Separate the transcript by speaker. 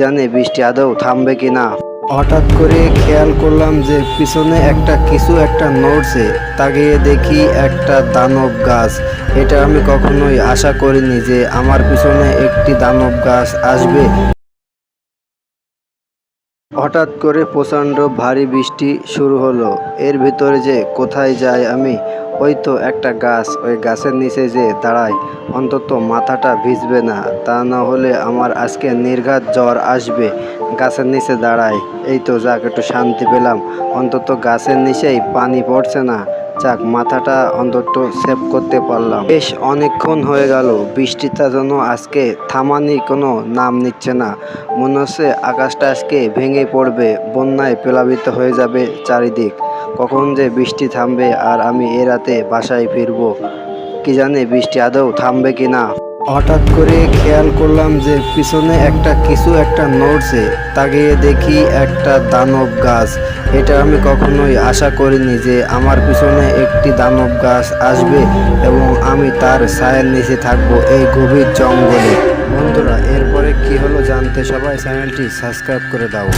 Speaker 1: জানে বৃষ্টি আদৌ থামবে কি না। হঠাৎ করে খেয়াল করলাম যে পিছনে একটা কিছু একটা নড়ছে। তাকিয়ে দেখি একটা দানব গাছ। এটা আমি কখনোই আশা করিনি যে আমার পিছনে একটি দানব গাছ আসবে। হঠাৎ করে প্রচণ্ড ভারী বৃষ্টি শুরু হলো। এর ভিতরে যে কোথায় যাই আমি ওই তো একটা গাছ, ওই গাছের নিচে যে দাঁড়ায় অন্তত মাথাটা ভিজবে না, তা না হলে আমার আজকে নির্ঘাত জ্বর আসবে। গাছের নিচে দাঁড়ায় এই তো যাক, একটু শান্তি পেলাম। অন্তত গাছের নিচেই পানি পড়ছে না। যাক, মাথাটা অন্তত সেভ করতে পারলাম। বেশ অনেকক্ষণ হয়ে গেল, বৃষ্টিটা যেন আজকে থামানি কোনো নাম নিচ্ছে না। মনে হচ্ছে আকাশটা আজকে ভেঙে পড়বে, বন্যায় প্লাবিত হয়ে যাবে চারিদিক। কখন যে বৃষ্টি থামবে আর আমি এ রাতে বাসায় ফিরবো, কি জানে বৃষ্টি আদৌ থামবে কি না। হঠাৎ করে খেয়াল করলাম যে পিছনে একটা কিছু একটা নড়ছে, তাকিয়ে দেখি একটা দানব গাছ। এটা আমি কখনোই আশা করিনি যে আমার পিছনে একটি দানব গাছ আসবে এবং আমি তার ছায়ের নিচে থাকব এই গভীর জঙ্গলে। বন্ধুরা, এরপরে কি হলো জানতে সবাই চ্যানেলটি সাবস্ক্রাইব করে দাও।